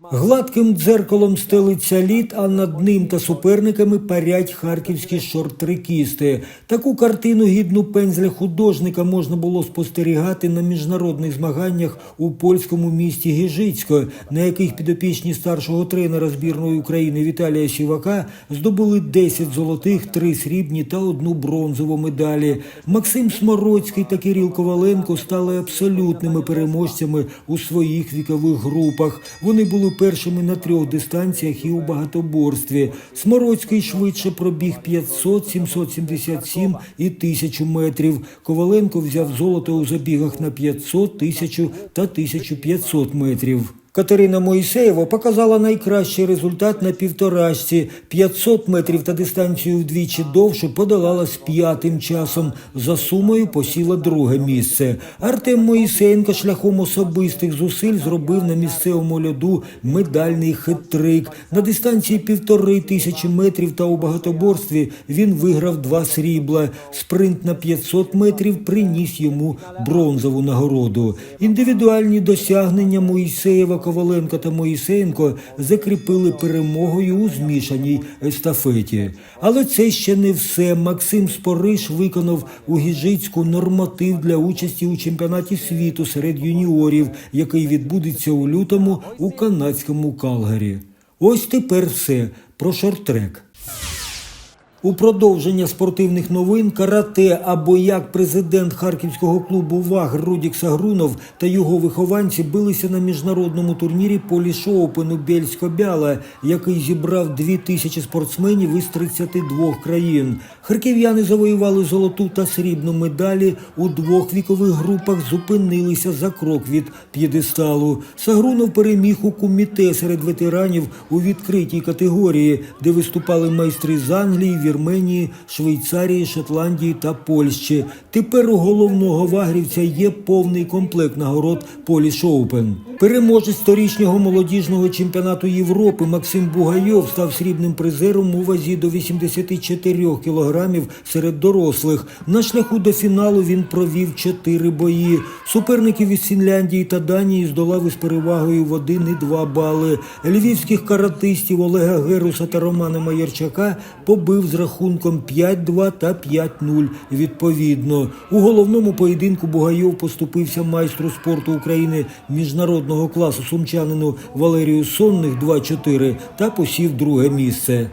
Гладким дзеркалом стелиться лід, а над ним та суперниками парять харківські шорт-трекісти. Таку картину гідну пензля художника можна було спостерігати на міжнародних змаганнях у польському місті Гіжицько, на яких підопічні старшого тренера збірної України Віталія Сівака здобули 10 золотих, 3 срібні та одну бронзову медалі. Максим Смороцький та Кирил Коваленко стали абсолютними переможцями у своїх вікових групах. Вони були першими на трьох дистанціях і у багатоборстві. Смороцький швидше пробіг 500, 777 і 1000 метрів. Коваленко взяв золото у забігах на 500, 1000 та 1500 метрів. Катерина Моїсеєва показала найкращий результат на півторашці. 500 метрів та дистанцію вдвічі довше подолала з п'ятим часом. За сумою посіла друге місце. Артем Моїсеєнко шляхом особистих зусиль зробив на місцевому льоду медальний хет-трик. На дистанції півтори тисячі метрів та у багатоборстві він виграв два срібла. Спринт на 500 метрів приніс йому бронзову нагороду. Індивідуальні досягнення Моїсеєва, Коваленка та Моїсеєнко закріпили перемогою у змішаній естафеті. Але це ще не все. Максим Спориш виконав у Гіжицьку норматив для участі у чемпіонаті світу серед юніорів, який відбудеться у лютому у канадському Калгарі. Ось тепер все про шорт-трек. У продовження спортивних новин карате або як президент харківського клубу ВАГ Рудік Сагрунов та його вихованці билися на міжнародному турнірі Поліш Оупену Бєльсько-Бяла, який зібрав дві тисячі спортсменів із 32 країн. Харків'яни завоювали золоту та срібну медалі у двох вікових групах. Зупинилися за крок від п'єдесталу. Сагрунов переміг у куміте серед ветеранів у відкритій категорії, де виступали майстри з Англії, Вірменії, Швейцарії, Шотландії та Польщі. Тепер у головного вагрівця є повний комплект нагород Поліш Оупен. Переможець сторічнього молодіжного чемпіонату Європи Максим Бугайов став срібним призером у вазі до 84 кілограмів серед дорослих. На шляху до фіналу він провів чотири бої. Суперників із Фінляндії та Данії здолав із перевагою в один і два бали. Львівських каратистів Олега Геруса та Романа Маєрчака побив з рахунком 5-2 та 5-0 відповідно. У головному поєдинку Бугайов поступився майстру спорту України міжнародного класу сумчанину Валерію Сонних 2-4 та посів друге місце.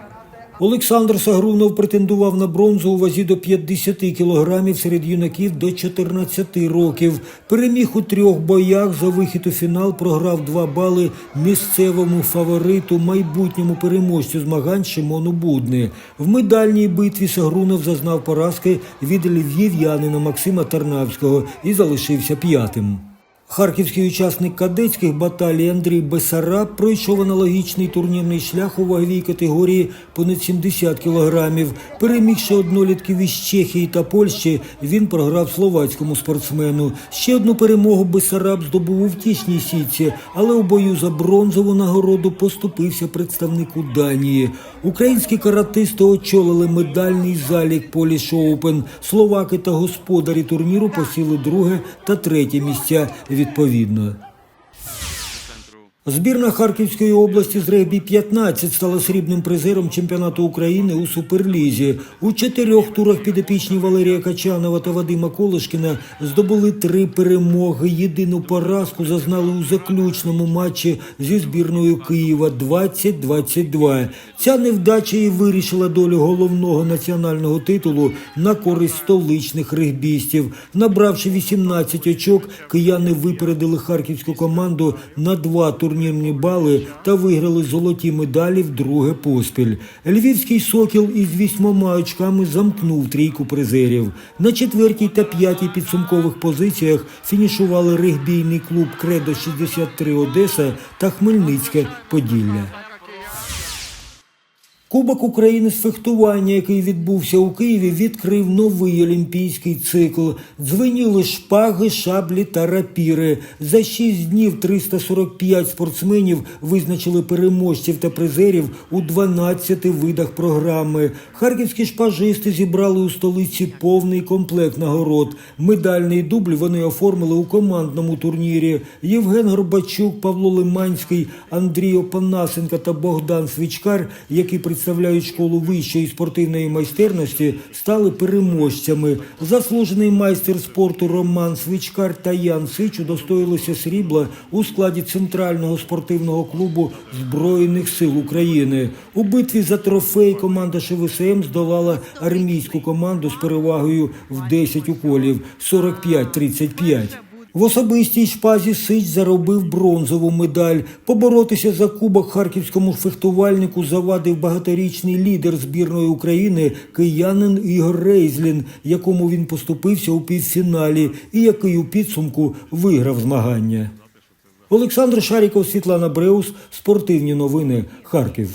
Олександр Сагрунов претендував на бронзу у вазі до 50 кілограмів серед юнаків до 14 років. Переміг у трьох боях за вихід у фінал, програв два бали місцевому фавориту, майбутньому переможцю змагань Шимону Будни. В медальній битві Сагрунов зазнав поразки від львів'янина Максима Тарнавського і залишився п'ятим. Харківський учасник кадетських баталій Андрій Бесараб пройшов аналогічний турнірний шлях у ваговій категорії понад 70 кілограмів. Перемігши однолітків із Чехії та Польщі, він програв словацькому спортсмену. Ще одну перемогу Бесараб здобув у втішній сітці, але у бою за бронзову нагороду поступився представнику Данії. Українські каратисти очолили медальний залік Поліш Оупен. Словаки та господарі турніру посіли друге та третє місця відповідно. Збірна Харківської області з регбі-15 стала срібним призером чемпіонату України у Суперлізі. У чотирьох турах підопічні Валерія Качанова та Вадима Колишкіна здобули три перемоги. Єдину поразку зазнали у заключному матчі зі збірною Києва 20-22. Ця невдача і вирішила долю головного національного титулу на користь столичних регбістів. Набравши 18 очок, кияни випередили харківську команду на два турнірні бали та виграли золоті медалі вдруге поспіль. Львівський сокіл із вісьмома очками замкнув трійку призерів. На четвертій та п'ятій підсумкових позиціях фінішували регбійний клуб Кредо 63 Одеса та Хмельницьке Поділля. Кубок України з фехтування, який відбувся у Києві, відкрив новий олімпійський цикл. Дзвеніли шпаги, шаблі та рапіри. За шість днів 345 спортсменів визначили переможців та призерів у 12 видах програми. Харківські шпажисти зібрали у столиці повний комплект нагород. Медальний дубль вони оформили у командному турнірі. Євген Горбачук, Павло Лиманський, Андрій Опанасенко та Богдан Свічкар, які представляють школу вищої спортивної майстерності, стали переможцями. Заслужений майстер спорту Роман Свічкар та Ян Сич удостоїлися срібла у складі центрального спортивного клубу Збройних сил України. У битві за трофей команда ШВСМ здолала армійську команду з перевагою в 10 уколів 45-35. В особистій шпазі Сич заробив бронзову медаль. Поборотися за кубок харківському фехтувальнику завадив багаторічний лідер збірної України киянин Ігор Рейзлін, якому він поступився у півфіналі і який у підсумку виграв змагання. Олександр Шаріков, Світлана Бреус, спортивні новини, Харків.